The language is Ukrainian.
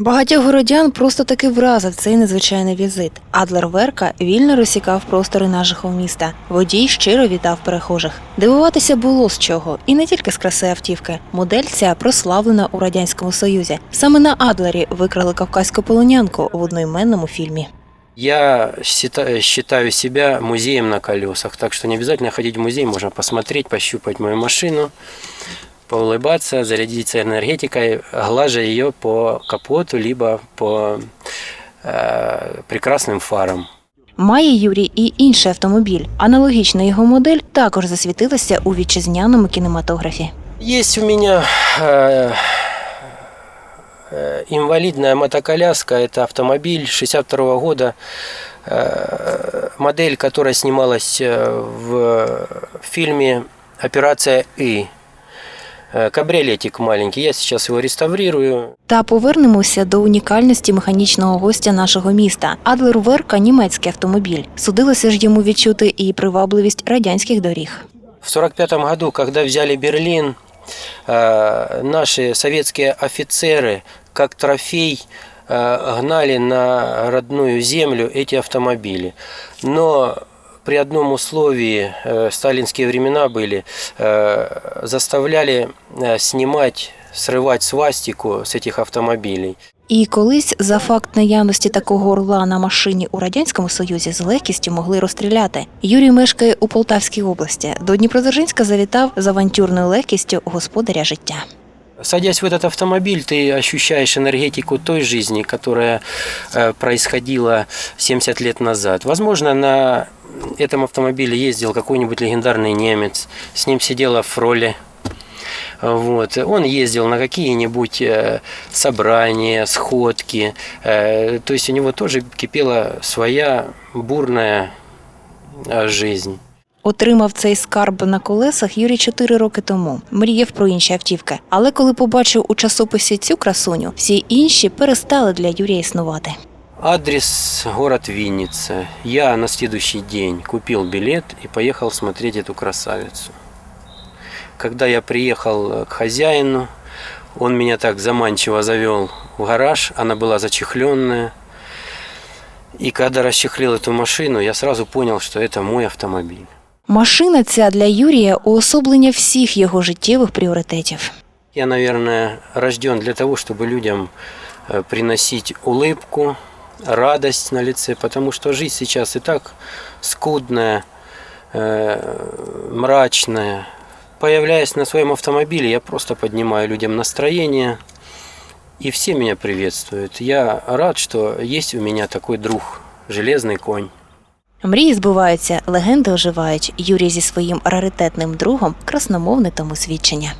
Багатьох городян просто таки вразив цей незвичайний візит. Адлер Верка вільно розсікав простори нашого міста. Водій щиро вітав перехожих. Дивуватися було з чого, і не тільки з краси автівки. Модель ця прославлена у радянському союзі. Саме на Адлері викрали кавказьку полонянку в одноіменному фільмі. Я счита- считаю себя музеем на колесах, так что не обязательно ходить в музей, можно посмотреть, пощупать мою машину, поулыбаться, зарядиться энергетикой, глажа ее по капоту, либо по э, прекрасным фарам. Має Юрій і інший автомобіль. Аналогічна його модель також засвітилася у вітчизняному кінематографі. Есть у меня э, э, инвалидная мотоколяска, это автомобиль 62 года, э, модель, которая снималась э, в фильме «Операция И». Э, Кабриолетик маленький, я сейчас его реставрирую. Та повернемося до унікальності механічного гостя нашого міста. Адлер Верка німецький автомобіль. Судилося ж йому відчути і привабливість радянських доріг. В 1945 году, когда взяли Берлин, э, наши советские офицеры как трофей э, гнали на родную землю эти автомобили. Но при одном условии, э, сталинские времена были, э, заставляли э, снимать, срывать свастику с этих автомобилей. І колись за факт наявності такого орла на машині у радянському союзі з легкістю могли розстріляти. Юрій мешкає у Полтавській області. До Дніпродзержинська завітав з авантюрною легкістю господаря життя. Садясь в этот автомобиль, ты ощущаешь энергетику той жизни, которая э, происходила 70 лет назад. Возможно, на этом автомобиле ездил какой-нибудь легендарный немец, с ним сидела Фроли. Вот. Он ездил на какие-нибудь э, собрания, сходки. Э, То есть у него тоже кипела своя бурная э, жизнь. Отримав цей скарб на колесах Юрій чотири роки тому. Мріяв про інші автівки. Але коли побачив у часописі цю красуню, всі інші перестали для Юрія існувати. Адрес город Винница. Я на следующий день купил билет и поехал смотреть эту красавицу. Когда я приехал к хозяину, он меня так заманчиво завел в гараж, она была зачехленная. И когда расчехлил эту машину, я сразу понял, что это мой автомобиль. Машина ця для Юрія уособлення всіх його життєвих пріоритетів. Я, наверное, рожден для того, чтобы людям э, приносить улыбку, радость на лице, потому что жизнь сейчас и так скудная, э, мрачная. Появляясь на своем автомобиле, я просто поднимаю людям настроение, и все меня приветствуют. Я рад, что есть у меня такой друг, железный конь. Мрії збуваються, легенди оживають. Юрій зі своїм раритетним другом красномовне тому свідчення.